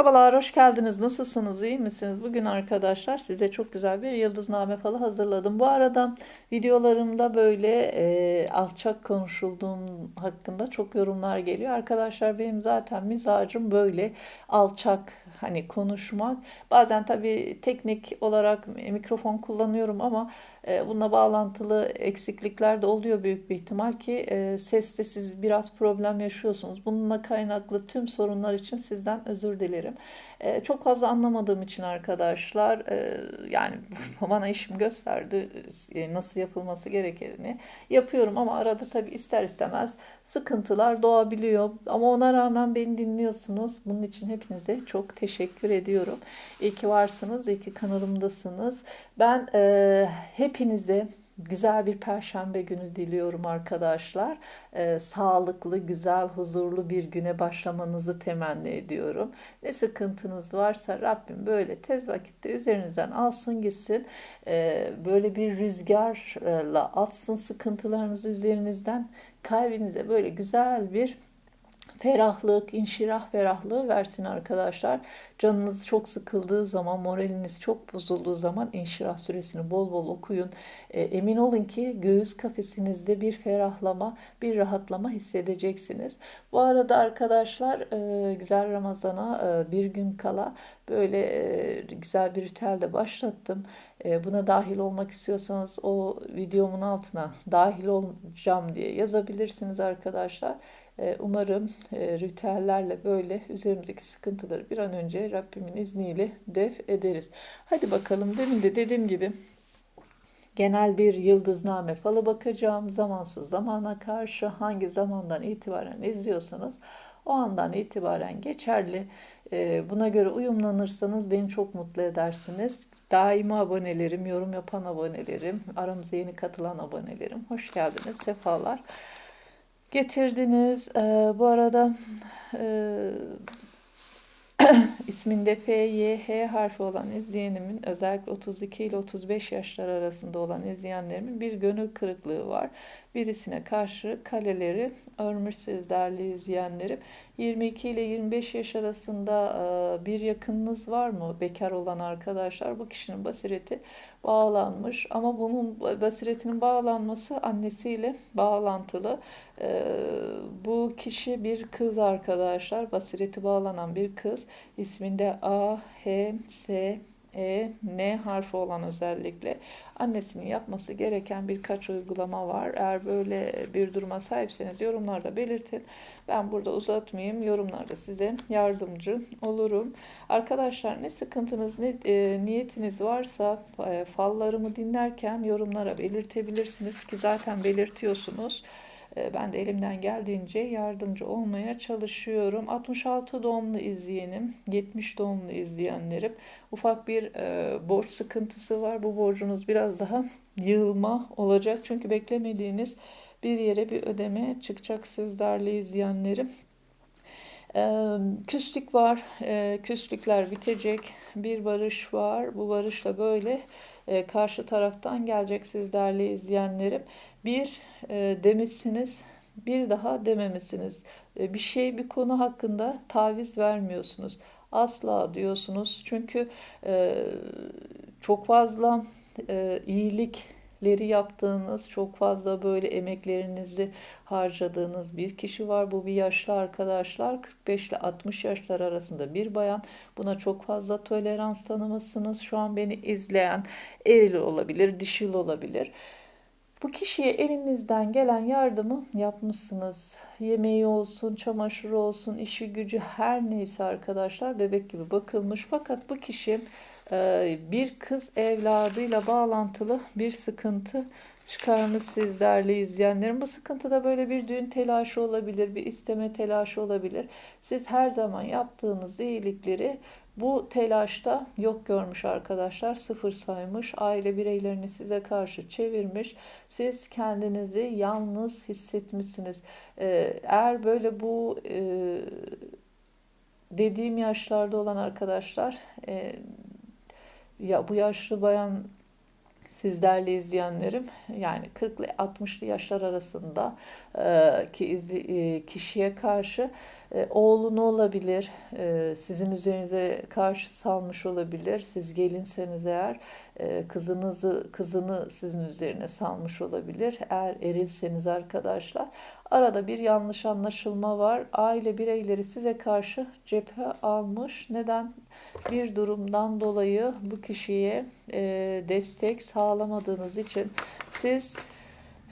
Merhabalar, hoş geldiniz. Nasılsınız, iyi misiniz? Bugün arkadaşlar size çok güzel bir yıldızname falı hazırladım. Bu arada videolarımda böyle e, alçak konuşulduğum hakkında çok yorumlar geliyor. Arkadaşlar benim zaten mizacım böyle alçak hani konuşmak. Bazen tabii teknik olarak mikrofon kullanıyorum ama bununla bağlantılı eksiklikler de oluyor büyük bir ihtimal ki e, seste siz biraz problem yaşıyorsunuz. Bununla kaynaklı tüm sorunlar için sizden özür dilerim. E, çok fazla anlamadığım için arkadaşlar yani bana işim gösterdi nasıl yapılması gerektiğini yapıyorum ama arada tabii ister istemez sıkıntılar doğabiliyor. Ama ona rağmen beni dinliyorsunuz. Bunun için hepinize çok teşekkür ediyorum. İyi ki varsınız, iyi ki kanalımdasınız. Ben e, hepinize güzel bir perşembe günü diliyorum arkadaşlar. Ee, sağlıklı, güzel, huzurlu bir güne başlamanızı temenni ediyorum. Ne sıkıntınız varsa Rabbim böyle tez vakitte üzerinizden alsın gitsin. Ee, böyle bir rüzgarla atsın sıkıntılarınızı üzerinizden. Kalbinize böyle güzel bir ferahlık, inşirah ferahlığı versin arkadaşlar. Canınız çok sıkıldığı zaman, moraliniz çok bozulduğu zaman inşirah suresini bol bol okuyun. E, emin olun ki göğüs kafesinizde bir ferahlama, bir rahatlama hissedeceksiniz. Bu arada arkadaşlar e, güzel Ramazan'a e, bir gün kala böyle e, güzel bir ritüel de başlattım. E, buna dahil olmak istiyorsanız o videomun altına dahil olacağım diye yazabilirsiniz arkadaşlar. Ee, umarım e, ritüellerle böyle üzerimizdeki sıkıntıları bir an önce Rabbimin izniyle def ederiz. Hadi bakalım demin de dediğim gibi genel bir yıldızname falı bakacağım. Zamansız zamana karşı hangi zamandan itibaren izliyorsanız o andan itibaren geçerli. Ee, buna göre uyumlanırsanız beni çok mutlu edersiniz. Daima abonelerim, yorum yapan abonelerim, aramıza yeni katılan abonelerim. Hoş geldiniz, sefalar getirdiniz. Ee, bu arada e, isminde F, Y, H harfi olan izleyenimin özellikle 32 ile 35 yaşlar arasında olan izleyenlerimin bir gönül kırıklığı var. Birisine karşı kaleleri örmüşsünüz değerli izleyenlerim. 22 ile 25 yaş arasında e, bir yakınınız var mı? Bekar olan arkadaşlar bu kişinin basireti bağlanmış ama bunun basiretinin bağlanması annesiyle bağlantılı. E, bu kişi bir kız arkadaşlar. Basireti bağlanan bir kız. isminde A, H, S, e, N harfi olan özellikle annesinin yapması gereken birkaç uygulama var. Eğer böyle bir duruma sahipseniz yorumlarda belirtin. Ben burada uzatmayayım. Yorumlarda size yardımcı olurum. Arkadaşlar ne sıkıntınız ne e, niyetiniz varsa e, fallarımı dinlerken yorumlara belirtebilirsiniz ki zaten belirtiyorsunuz. E, ben de elimden geldiğince yardımcı olmaya çalışıyorum. 66 doğumlu izleyenim, 70 doğumlu izleyenlerim. Ufak bir e, borç sıkıntısı var. Bu borcunuz biraz daha yığılma olacak. Çünkü beklemediğiniz bir yere bir ödeme çıkacak siz değerli izleyenlerim. E, küslük var. E, küslükler bitecek. Bir barış var. Bu barışla böyle e, karşı taraftan gelecek siz değerli izleyenlerim. Bir e, demişsiniz, bir daha dememişsiniz. E, bir şey, bir konu hakkında taviz vermiyorsunuz. Asla diyorsunuz. Çünkü e, çok fazla e, iyilikleri yaptığınız, çok fazla böyle emeklerinizi harcadığınız bir kişi var. Bu bir yaşlı arkadaşlar. 45 ile 60 yaşlar arasında bir bayan. Buna çok fazla tolerans tanımışsınız. Şu an beni izleyen eril olabilir, dişil olabilir. Bu kişiye elinizden gelen yardımı yapmışsınız. Yemeği olsun, çamaşırı olsun, işi gücü her neyse arkadaşlar bebek gibi bakılmış. Fakat bu kişi e, bir kız evladıyla bağlantılı bir sıkıntı çıkarmış sizlerle izleyenlerim. Bu sıkıntıda böyle bir düğün telaşı olabilir, bir isteme telaşı olabilir. Siz her zaman yaptığınız iyilikleri bu telaşta yok görmüş arkadaşlar, sıfır saymış, aile bireylerini size karşı çevirmiş. Siz kendinizi yalnız hissetmişsiniz. Ee, eğer böyle bu e, dediğim yaşlarda olan arkadaşlar, e, ya bu yaşlı bayan sizlerle izleyenlerim yani 40 ile 60'lı yaşlar arasında e, ki e, kişiye karşı E, oğlunu olabilir, e, sizin üzerinize karşı salmış olabilir. Siz gelinseniz eğer e, kızınızı kızını sizin üzerine salmış olabilir. Eğer erilseniz arkadaşlar arada bir yanlış anlaşılma var. Aile bireyleri size karşı cephe almış. Neden? Bir durumdan dolayı bu kişiye e, destek sağlamadığınız için siz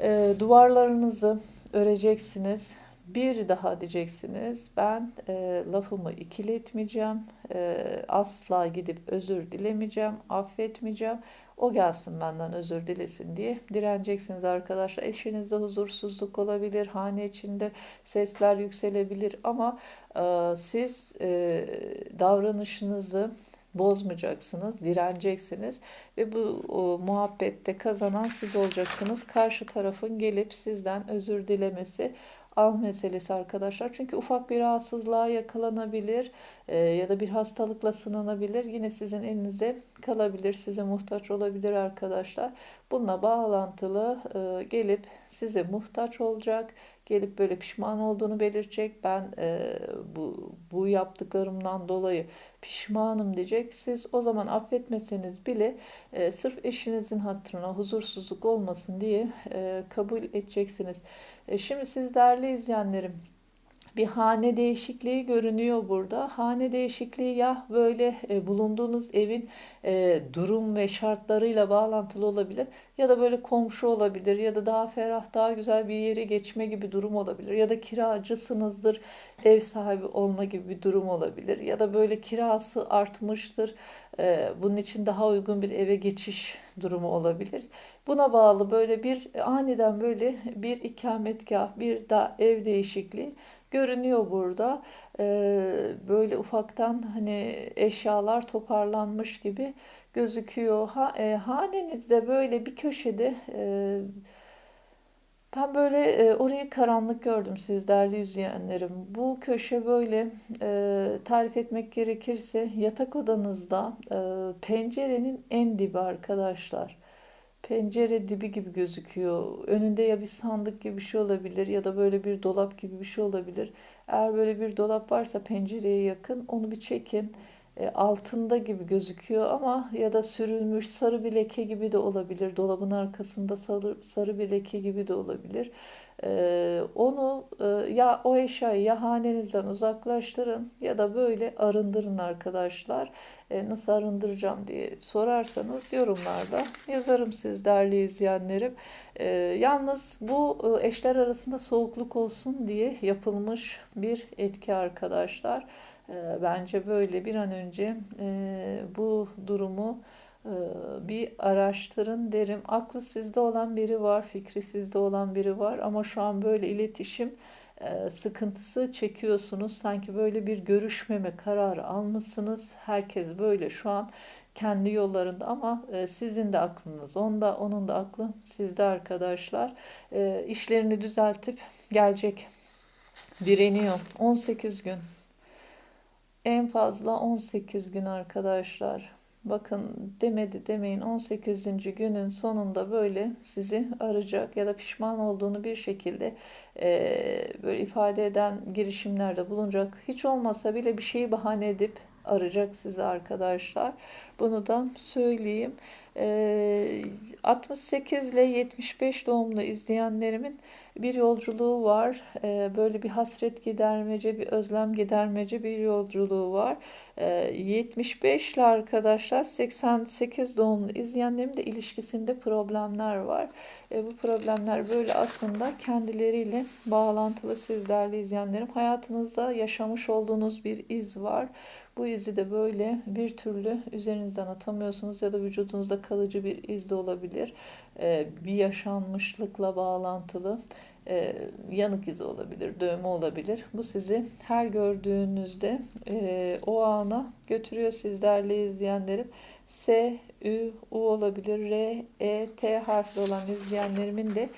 e, duvarlarınızı öreceksiniz bir daha diyeceksiniz. Ben e, lafımı ikiletmeyeceğim. E, asla gidip özür dilemeyeceğim. Affetmeyeceğim. O gelsin benden özür dilesin diye direneceksiniz arkadaşlar. Eşinizde huzursuzluk olabilir. Hane içinde sesler yükselebilir ama e, siz e, davranışınızı bozmayacaksınız, direneceksiniz ve bu o, muhabbette kazanan siz olacaksınız. Karşı tarafın gelip sizden özür dilemesi av meselesi arkadaşlar. Çünkü ufak bir rahatsızlığa yakalanabilir e, ya da bir hastalıkla sınanabilir. Yine sizin elinizde kalabilir, size muhtaç olabilir arkadaşlar. Bununla bağlantılı e, gelip size muhtaç olacak gelip böyle pişman olduğunu belirtecek. Ben e, bu, bu yaptıklarımdan dolayı pişmanım diyecek. Siz o zaman affetmeseniz bile e, sırf eşinizin hatırına huzursuzluk olmasın diye e, kabul edeceksiniz. E, şimdi siz değerli izleyenlerim bir hane değişikliği görünüyor burada. Hane değişikliği ya böyle e, bulunduğunuz evin e, durum ve şartlarıyla bağlantılı olabilir ya da böyle komşu olabilir ya da daha ferah, daha güzel bir yere geçme gibi durum olabilir ya da kiracısınızdır, ev sahibi olma gibi bir durum olabilir ya da böyle kirası artmıştır. E, bunun için daha uygun bir eve geçiş durumu olabilir. Buna bağlı böyle bir aniden böyle bir ikametgah, bir da ev değişikliği görünüyor burada. Ee, böyle ufaktan hani eşyalar toparlanmış gibi gözüküyor. Ha, e, hanenizde böyle bir köşede e, ben böyle e, orayı karanlık gördüm siz değerli izleyenlerim. Bu köşe böyle e, tarif etmek gerekirse yatak odanızda e, pencerenin en dibi arkadaşlar pencere dibi gibi gözüküyor. Önünde ya bir sandık gibi bir şey olabilir ya da böyle bir dolap gibi bir şey olabilir. Eğer böyle bir dolap varsa pencereye yakın onu bir çekin. E, altında gibi gözüküyor ama ya da sürülmüş sarı bir leke gibi de olabilir. Dolabın arkasında sarı, sarı bir leke gibi de olabilir. E, onu e, ya o eşyayı ya hanenizden uzaklaştırın ya da böyle arındırın arkadaşlar. Nasıl arındıracağım diye sorarsanız yorumlarda yazarım siz değerli izleyenlerim. Yalnız bu eşler arasında soğukluk olsun diye yapılmış bir etki arkadaşlar. Bence böyle bir an önce bu durumu bir araştırın derim. Aklı sizde olan biri var, fikri sizde olan biri var ama şu an böyle iletişim e, sıkıntısı çekiyorsunuz. Sanki böyle bir görüşmeme kararı almışsınız. Herkes böyle şu an kendi yollarında ama e, sizin de aklınız onda, onun da aklı sizde arkadaşlar. E, işlerini düzeltip gelecek. Direniyor. 18 gün. En fazla 18 gün arkadaşlar. Bakın demedi demeyin 18. günün sonunda böyle sizi arayacak ya da pişman olduğunu bir şekilde e, böyle ifade eden girişimlerde bulunacak. Hiç olmasa bile bir şeyi bahane edip arayacak sizi arkadaşlar. Bunu da söyleyeyim. E, 68 ile 75 doğumlu izleyenlerimin bir yolculuğu var. Ee, böyle bir hasret gidermece, bir özlem gidermece bir yolculuğu var. 75 ile arkadaşlar 88 doğumlu izleyenlerim de ilişkisinde problemler var. Ee, bu problemler böyle aslında kendileriyle bağlantılı sizlerle izleyenlerim. Hayatınızda yaşamış olduğunuz bir iz var. Bu izi de böyle bir türlü üzerinizden atamıyorsunuz ya da vücudunuzda kalıcı bir iz de olabilir. Ee, bir yaşanmışlıkla bağlantılı e, yanık izi olabilir, dövme olabilir. Bu sizi her gördüğünüzde e, o ana götürüyor sizlerle izleyenlerim. S, Ü, U olabilir, R, E, T harfli olan izleyenlerimin de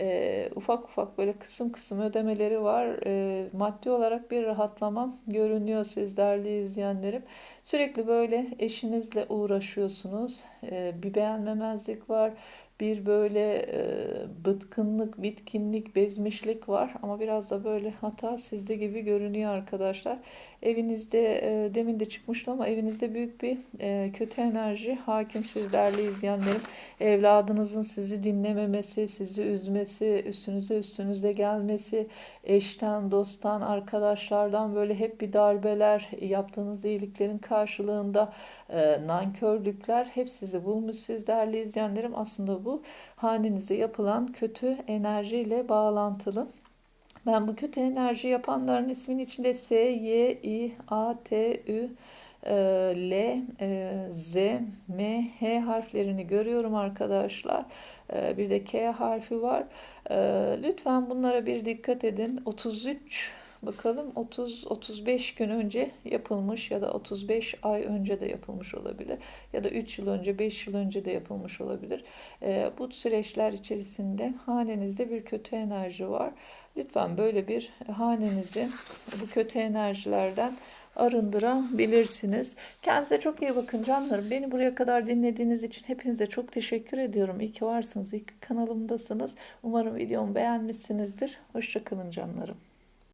e, ufak ufak böyle kısım kısım ödemeleri var. E, maddi olarak bir rahatlamam görünüyor sizlerle izleyenlerim. Sürekli böyle eşinizle uğraşıyorsunuz. E, bir beğenmemezlik var bir böyle e, bıtkınlık, bitkinlik, bezmişlik var ama biraz da böyle hata sizde gibi görünüyor arkadaşlar. Evinizde e, demin de çıkmıştı ama evinizde büyük bir e, kötü enerji hakim siz değerli izleyenlerim. Evladınızın sizi dinlememesi, sizi üzmesi, üstünüze üstünüze gelmesi, eşten, dosttan, arkadaşlardan böyle hep bir darbeler, yaptığınız iyiliklerin karşılığında e, nankörlükler hep sizi bulmuş siz değerli izleyenlerim. Aslında bu hanenize yapılan kötü enerjiyle bağlantılı. Ben bu kötü enerji yapanların isminin içinde S, Y, I, A, T, Ü, e, L, e, Z, M, H harflerini görüyorum arkadaşlar. E, Bir de K harfi var. Lütfen bunlara bir dikkat edin. 33 bakalım 30-35 gün önce yapılmış ya da 35 ay önce de yapılmış olabilir. Ya da 3 yıl önce 5 yıl önce de yapılmış olabilir. E, Bu süreçler içerisinde hanenizde bir kötü enerji var. Lütfen böyle bir hanenizi bu kötü enerjilerden arındırabilirsiniz. Kendinize çok iyi bakın canlarım. Beni buraya kadar dinlediğiniz için hepinize çok teşekkür ediyorum. İyi ki varsınız, iyi ki kanalımdasınız. Umarım videomu beğenmişsinizdir. Hoşçakalın canlarım.